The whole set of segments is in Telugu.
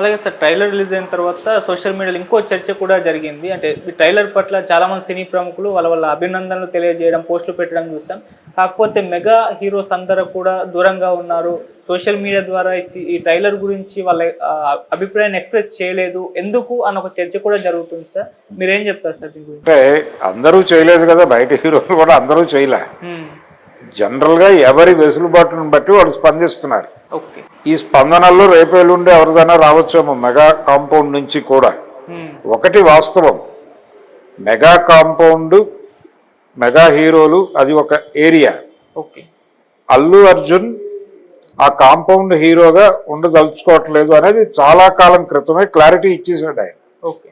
అలాగే సార్ ట్రైలర్ రిలీజ్ అయిన తర్వాత సోషల్ మీడియాలో ఇంకో చర్చ కూడా జరిగింది. అంటే ఈ ట్రైలర్ పట్ల చాలా మంది సినీ ప్రముఖులు వాళ్ళ వాళ్ళ అభినందనలు తెలియజేయడం పోస్టులు పెట్టడం చూసాం. కాకపోతే మెగా హీరోస్ అందరూ కూడా దూరంగా ఉన్నారు. సోషల్ మీడియా ద్వారా ఈ ట్రైలర్ గురించి వాళ్ళ అభిప్రాయాన్ని ఎక్స్ప్రెస్ చేయలేదు. ఎందుకు అన్న ఒక చర్చ కూడా జరుగుతుంది సార్. మీరేం చెప్తారు సార్ దీని గురించి? అంటే అందరూ చేయలేదు కదా బయట హీరోలు కూడా అందరూ చేయలే. జనరల్గా ఎవరి వెసులుబాటును బట్టి వాళ్ళు స్పందిస్తున్నారు. ఈ స్పందనల్లో రేపు ఎల్లుండి ఎవరిదైనా రావచ్చేమో మెగా కాంపౌండ్ నుంచి కూడా. ఒకటి వాస్తవం. మెగా కాంపౌండ్ మెగా హీరోలు అది ఒక ఏరియా. ఓకే. అల్లు అర్జున్ ఆ కాంపౌండ్ హీరోగా ఉండదలుచుకోవట్లేదు అనేది చాలా కాలం క్రితమే క్లారిటీ ఇచ్చేసాడు ఆయన. ఓకే.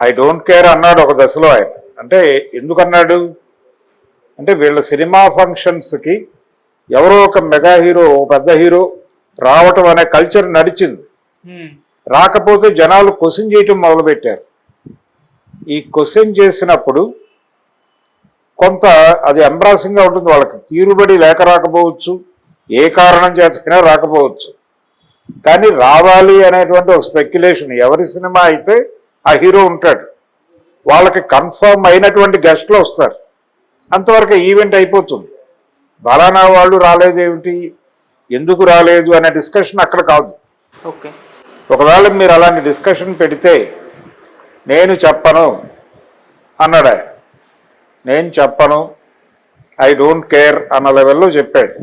ఐ డోంట్ కేర్ అన్నాడు ఒక దశలో ఆయన. అంటే ఎందుకన్నాడు? అంటే వీళ్ళ సినిమా ఫంక్షన్స్కి ఎవరో ఒక మెగా హీరో ఒక పెద్ద హీరో రావటం అనే కల్చర్ నడిచింది. రాకపోతే జనాలు క్వశ్చన్ చేయటం మొదలుపెట్టారు. ఈ క్వశ్చన్ చేసినప్పుడు కొంత అది ఎంబ్రాసింగ్గా ఉంటుంది వాళ్ళకి తీరుబడి లేక రాకపోవచ్చు ఏ కారణం చేతైనా రాకపోవచ్చు. కానీ రావాలి అనేటువంటి ఒక స్పెక్యులేషన్ ఎవరి సినిమా అయితే ఆ హీరో ఉంటాడు వాళ్ళకి కన్ఫర్మ్ అయినటువంటి గెస్ట్లు వస్తారు. అంతవరకు ఈవెంట్ అయిపోతుంది. బలానా వాళ్ళు రాలేదేమిటి ఎందుకు రాలేదు అనే డిస్కషన్ అక్కడ కాదు. ఓకే. ఒకవేళ మీరు అలాంటి డిస్కషన్ పెడితే నేను చెప్పను అన్నాడు నేను చెప్పను ఐ డోంట్ కేర్ అన్న లెవెల్లో చెప్పాడు.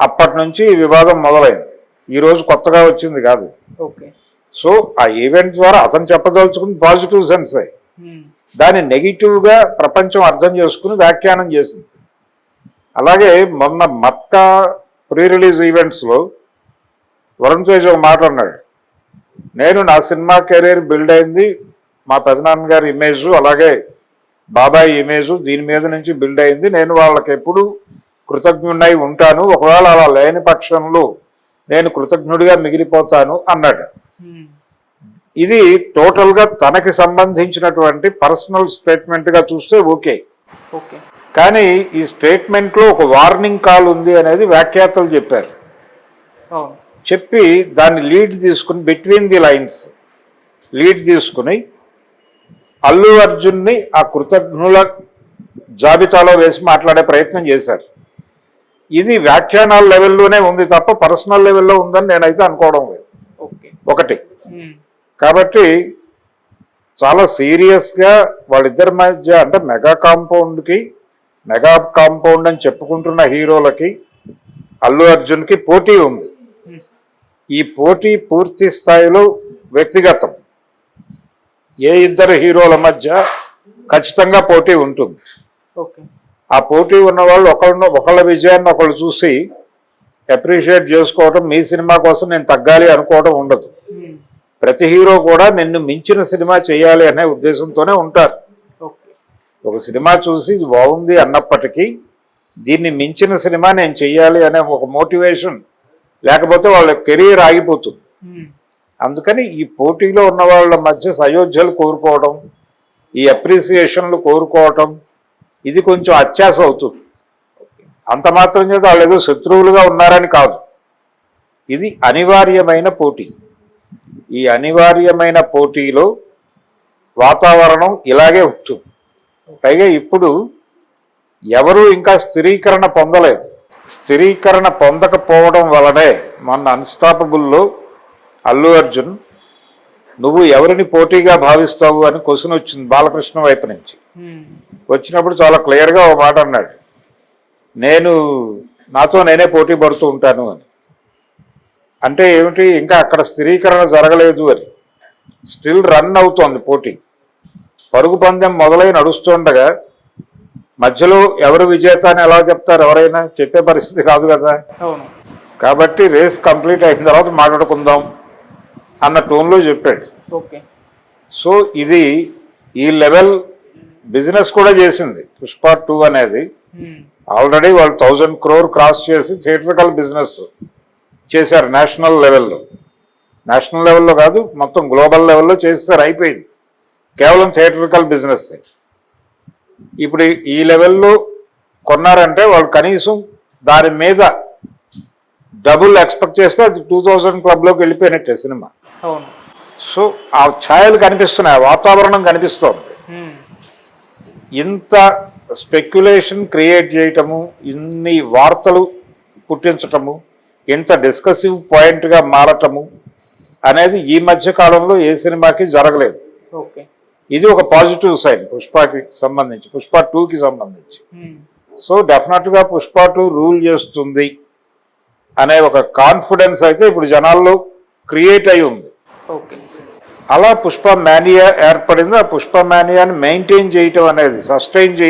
అప్పటి నుంచి ఈ వివాదం మొదలైంది. ఈరోజు కొత్తగా వచ్చింది కాదు. ఓకే. సో ఆ ఈవెంట్ ద్వారా అతను చెప్పదలుచుకుని పాజిటివ్ సెన్సే. దాన్ని నెగిటివ్గా ప్రపంచం అర్థం చేసుకుని వ్యాఖ్యానం చేసింది. అలాగే మొన్న మక్కా ప్రీ రిలీజ్ ఈవెంట్స్లో వరుణ్ తేజ్ ఒక మాట అన్నాడు. నేను నా సినిమా కెరీర్ బిల్డ్ అయింది. మా పెదనాన్న గారి ఇమేజ్ అలాగే బాబాయ్ ఇమేజ్ దీని మీద నుంచి బిల్డ్ అయింది. నేను వాళ్ళకి ఎప్పుడు కృతజ్ఞుడై ఉంటాను. ఒకవేళ అలా లేని పక్షంలో నేను కృతజ్ఞుడిగా మిగిలిపోతాను అన్నాడు. ఇది టోటల్గా తనకి సంబంధించినటువంటి పర్సనల్ స్టేట్మెంట్గా చూస్తే ఓకే. ఓకే. కానీ ఈ స్టేట్మెంట్లో ఒక వార్నింగ్ కాల్ ఉంది అనేది వ్యాఖ్యాతలు చెప్పారు. చెప్పి దాన్ని లీడ్ తీసుకుని బిట్వీన్ ది లైన్స్ లీడ్ తీసుకుని అల్లు అర్జున్ని ఆ కృతజ్ఞుల జాబితాలో వేసి మాట్లాడే ప్రయత్నం చేశారు. ఇది వ్యాఖ్యానాల లెవెల్లోనే ఉంది తప్ప పర్సనల్ లెవెల్లో ఉందని నేనైతే అనుకోవడం లేదు. ఓకే. ఒకటి. కాబట్టి చాలా సీరియస్గా వాళ్ళిద్దరి మధ్య అంటే మెగా కాంపౌండ్కి మెగా కాంపౌండ్ అని చెప్పుకుంటున్న హీరోలకి అల్లు అర్జున్కి పోటీ ఉంది. ఈ పోటీ పూర్తి స్థాయిలో వ్యక్తిగతం ఏ ఇద్దరు హీరోల మధ్య ఖచ్చితంగా పోటీ ఉంటుంది ఆ పోటీ ఉన్న వాళ్ళు ఒకళ్ళ ఒకళ్ళ విజయాన్ని ఒకళ్ళు చూసి అప్రిషియేట్ చేసుకోవడం మీ సినిమా కోసం నేను తగ్గాలి అనుకోవడం ఉండదు. ప్రతి హీరో కూడా నిన్ను మించిన సినిమా చేయాలి అనే ఉద్దేశంతోనే ఉంటారు. ఒక సినిమా చూసి ఇది బాగుంది అన్నప్పటికీ దీన్ని మించిన సినిమా నేను చెయ్యాలి అనే ఒక మోటివేషన్ లేకపోతే వాళ్ళ కెరీర్ ఆగిపోతుంది. అందుకని ఈ పోటీలో ఉన్న వాళ్ళ మధ్య సయోధ్యలు కోరుకోవడం ఈ అప్రిసియేషన్లు కోరుకోవటం ఇది కొంచెం అత్యాస అవుతుంది. అంత మాత్రం చేత వాళ్ళు ఏదో శత్రువులుగా ఉన్నారని కాదు. ఇది అనివార్యమైన పోటీ. ఈ అనివార్యమైన పోటీలో వాతావరణం ఇలాగే ఉంటుంది. పైగా ఇప్పుడు ఎవరు ఇంకా స్థిరీకరణ పొందలేదు. స్థిరీకరణ పొందకపోవడం వలనే మొన్న అన్స్టాపబుల్లో అల్లు అర్జున్ నువ్వు ఎవరిని పోటీగా భావిస్తావు అని క్వశ్చన్ వచ్చింది బాలకృష్ణ వైపు నుంచి. హ్మ్. వచ్చినప్పుడు చాలా క్లియర్గా ఒక మాట అన్నాడు. నేను నాతో నేనే పోటీ పడుతూ ఉంటాను అని. అంటే ఏమిటి? ఇంకా అక్కడ స్థిరీకరణ జరగలేదు అని. స్టిల్ రన్ అవుతోంది పోటీ. పరుగు పందెం మొదలై నడుస్తుండగా మధ్యలో ఎవరు విజేత అని ఎలా చెప్తారు ఎవరైనా? చెప్పే పరిస్థితి కాదు కదా. కాబట్టి రేస్ కంప్లీట్ అయిన తర్వాత మాట్లాడుకుందాం అన్న టోన్లో చెప్పాడు. ఓకే. సో ఇది ఈ లెవెల్ బిజినెస్ కూడా చేసింది. పుష్ప టూ అనేది. ఆల్రెడీ వాళ్ళు థౌజండ్ క్రోర్ క్రాస్ చేసి థియేటర్కల్ బిజినెస్. చేశారు నేషనల్ లెవెల్లో. నేషనల్ లెవెల్లో కాదు మొత్తం గ్లోబల్ లెవెల్లో చేసేసారు అయిపోయింది. కేవలం థియేటర్కల్ బిజినెస్ ఇప్పుడు ఈ లెవెల్లో కొన్నారంటే వాళ్ళు కనీసం దాని మీద డబుల్ ఎక్స్పెక్ట్ చేస్తే అది టూ థౌజండ్ క్లబ్లోకి వెళ్ళిపోయినట్టే సినిమా. అవును. సో ఆ ఛాయలు కనిపిస్తున్నాయి వాతావరణం కనిపిస్తోంది. ఇంత స్పెక్యులేషన్ క్రియేట్ చేయటము ఇన్ని వార్తలు పుట్టించటము ఇంత డిస్కసివ్ పాయింట్గా మారటము అనేది ఈ మధ్య కాలంలో ఏ సినిమాకి జరగలేదు. ఓకే. ఇది ఒక పాజిటివ్ సైన్ పుష్పకి సంబంధించి పుష్ప టూకి సంబంధించి. సో డెఫినెట్గా పుష్ప టూ రూల్ చేస్తుంది అనే ఒక కాన్ఫిడెన్స్ అయితే ఇప్పుడు జనాల్లో క్రియేట్ అయి ఉంది. అలా పుష్ప మేనియా ఏర్పడింది ఆ పుష్ప మేనియాని మెయింటైన్ చేయటం అనేది సస్టైన్ చేయటం